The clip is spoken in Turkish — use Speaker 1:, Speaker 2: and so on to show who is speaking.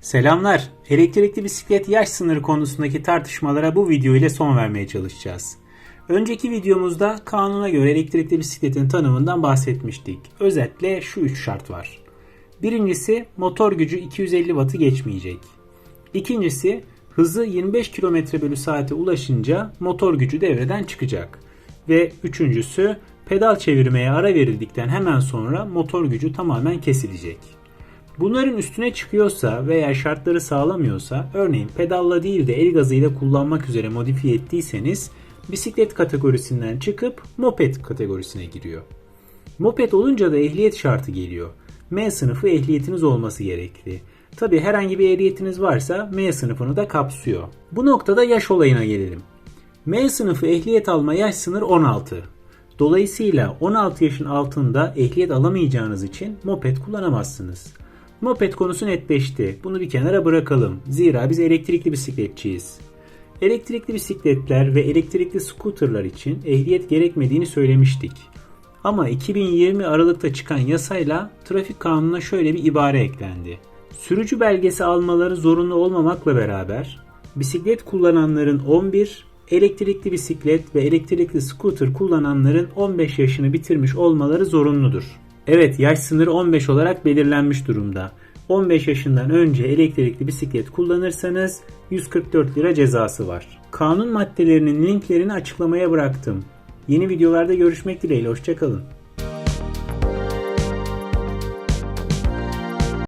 Speaker 1: Selamlar. Elektrikli bisiklet yaş sınırı konusundaki tartışmalara bu video ile son vermeye çalışacağız. Önceki videomuzda kanuna göre elektrikli bisikletin tanımından bahsetmiştik. Özetle şu üç şart var. Birincisi motor gücü 250 wattı geçmeyecek. İkincisi hızı 25 km bölü saate ulaşınca motor gücü devreden çıkacak. Ve üçüncüsü pedal çevirmeye ara verildikten hemen sonra motor gücü tamamen kesilecek. Bunların üstüne çıkıyorsa veya şartları sağlamıyorsa örneğin pedalla değil de el gazıyla kullanmak üzere modifiye ettiyseniz bisiklet kategorisinden çıkıp moped kategorisine giriyor. Moped olunca da ehliyet şartı geliyor. M sınıfı ehliyetiniz olması gerekli. Tabi herhangi bir ehliyetiniz varsa M sınıfını da kapsıyor. Bu noktada yaş olayına gelelim. M sınıfı ehliyet alma yaş sınır 16. Dolayısıyla 16 yaşın altında ehliyet alamayacağınız için moped kullanamazsınız. Moped konusu netleşti. Bunu bir kenara bırakalım. Zira biz elektrikli bisikletçiyiz. Elektrikli bisikletler ve elektrikli scooterlar için ehliyet gerekmediğini söylemiştik. Ama 2020 Aralık'ta çıkan yasayla trafik kanununa şöyle bir ibare eklendi. Sürücü belgesi almaları zorunlu olmamakla beraber bisiklet kullananların 11, elektrikli bisiklet ve elektrikli scooter kullananların 15 yaşını bitirmiş olmaları zorunludur. Evet yaş sınırı 15 olarak belirlenmiş durumda. 15 yaşından önce elektrikli bisiklet kullanırsanız 144 lira cezası var. Kanun maddelerinin linklerini açıklamaya bıraktım. Yeni videolarda görüşmek dileğiyle hoşçakalın.